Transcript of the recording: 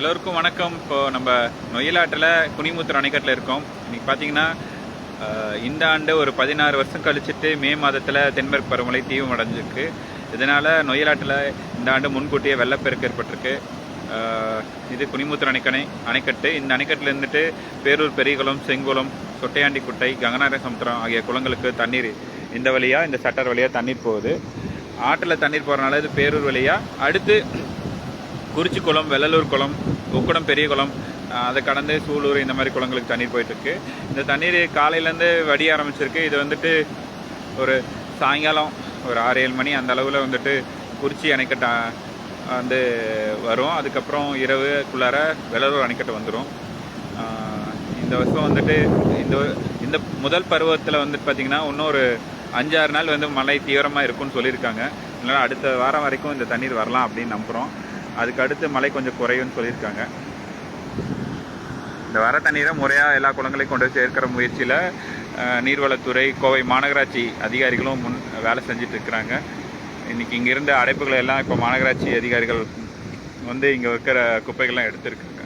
எல்லோருக்கும் வணக்கம். இப்போது நம்ம நொய்யலாட்டில் குனிமுத்தூர் அணைக்கட்டில் இருக்கோம். இன்றைக்கி பார்த்தீங்கன்னா இந்த ஆண்டு ஒரு பதினாறு வருஷம் கழிச்சிட்டு மே மாதத்தில் தென்மேற்கு பருவமழை தீவிரமடைஞ்சிருக்கு இதனால் நொய்யலாட்டில் இந்த ஆண்டு முன்கூட்டியே வெள்ளப்பெருக்கு ஏற்பட்டிருக்கு. இது குனிமுத்தூர் அணைக்கணை அணைக்கட்டு. இந்த அணைக்கட்டில் இருந்துட்டு பேரூர் பெரியகுளம் செங்குளம் சொட்டையாண்டி குட்டை கங்கநாத சமுத்திரம் ஆகிய குளங்களுக்கு தண்ணீர் இந்த வழியாக இந்த சட்டர் வழியாக தண்ணீர் போகுது. ஆற்றில் தண்ணீர் போகிறனால இது பேரூர் வழியாக அடுத்து குறிச்சி குளம் வெள்ளலூர் குளம் உக்குடம் பெரிய குளம் அதை கடந்து சூலூர் இந்த மாதிரி குளங்களுக்கு தண்ணீர் போயிட்டுருக்கு. இந்த தண்ணீர் காலையிலேருந்து வடிய ஆரம்பிச்சிருக்கு. இது வந்துட்டு ஒரு சாயங்காலம் ஒரு ஆறு ஏழு மணி அந்த அளவில் வந்துட்டு குறிச்சி அணைக்கட்டை வந்து வரும். அதுக்கப்புறம் இரவுக்குள்ளார வெள்ளலூர் அணைக்கட்டு வந்துடும் இந்த வருஷம் வந்துட்டு இந்த இந்த முதல் பருவத்தில் வந்துட்டு பார்த்தீங்கன்னா இன்னும் ஒரு அஞ்சாறு நாள் வந்து மழை தீவிரமாக இருக்கும்னு சொல்லியிருக்காங்க. அதனால் அடுத்த வாரம் வரைக்கும் இந்த தண்ணீர் வரலாம் அப்படின்னு நம்புகிறோம் அதுக்கு அடுத்து மழை கொஞ்சம் குறையும்னு சொல்லியிருக்காங்க. இந்த வர தண்ணீரை முறையாக எல்லா குளங்களையும் கொண்டு சேர்க்கிற முயற்சியில் நீர்வளத்துறை கோவை மாநகராட்சி அதிகாரிகளும் முன் வேலை செஞ்சுட்டு இருக்கிறாங்க இன்னைக்கு இங்கே இருந்த அடைப்புகளை எல்லாம் இப்போ மாநகராட்சி அதிகாரிகள் வந்து இங்கே இருக்கிற குப்பைகள்லாம் எடுத்திருக்கு